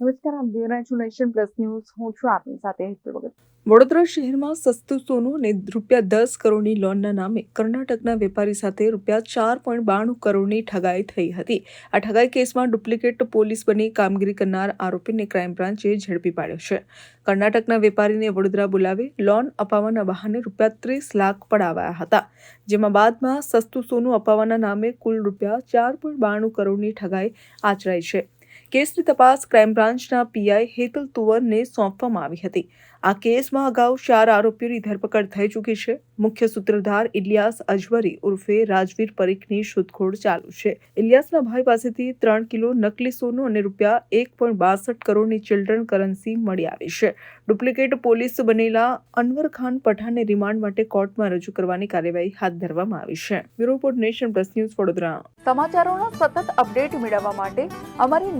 નમસ્કાર આપ જોઈ રહ્યા છો નેશન પ્લસ ન્યૂઝ. હું છું આપની સાથે હેતલ ભગત. વડોદરા શહેરમાં સસ્તું સોનું અને રૂપિયા દસ કરોડની લોનના નામે કર્ણાટકના વેપારી સાથે રૂપિયા ચાર પોઈન્ટ બાણું કરોડની ઠગાઈ થઈ હતી. આ ઠગાઈ કેસમાં ડુપ્લિકેટ પોલીસ બની કામગીરી કરનાર આરોપીને ક્રાઇમ બ્રાન્ચે ઝડપી પાડ્યો છે. કર્ણાટકના વેપારીને વડોદરા બોલાવી લોન અપાવવાના બહાને રૂપિયા ત્રીસ લાખ પડાવાયા હતા. જેમાં બાદમાં સસ્તું સોનું અપાવવાના નામે કુલ રૂપિયા ચાર પોઈન્ટ બાણું કરોડની ઠગાઈ આચરાઈ છે. કેસની તપાસ ક્રાઇમ બ્રાન્ચના પીઆઈ હેતલ તુવરને સોંપવામાં આવી હતી. આ કેસમાં અગાઉ ચાર આરોપીઓની ધરપકડ થઈ ચૂકી છે. મુખ્ય સૂત્રધાર ઇલિયાસ અજવરી ઉર્ફે રાજવીર પરીખની શોધખોળ ચાલુ છે. ઇલિયાસના ભાઈ પાસેથી ત્રણ કિલો નકલી સોનું અને રૂપિયા એક પોઈન્ટ બાસઠ કરોડની ચિલ્ડ્રન કરન્સી મળી આવી છે. ડુપ્લિકેટ પોલીસ બનેલા અનવર ખાન પઠાણને રિમાન્ડ માટે કોર્ટમાં રજૂ કરવાની કાર્યવાહી હાથ ધરવામાં આવી છે. Bureau Nation Plus News Vadodara. સમાચારોના સતત અપડેટ મેળવવા માટે અમારી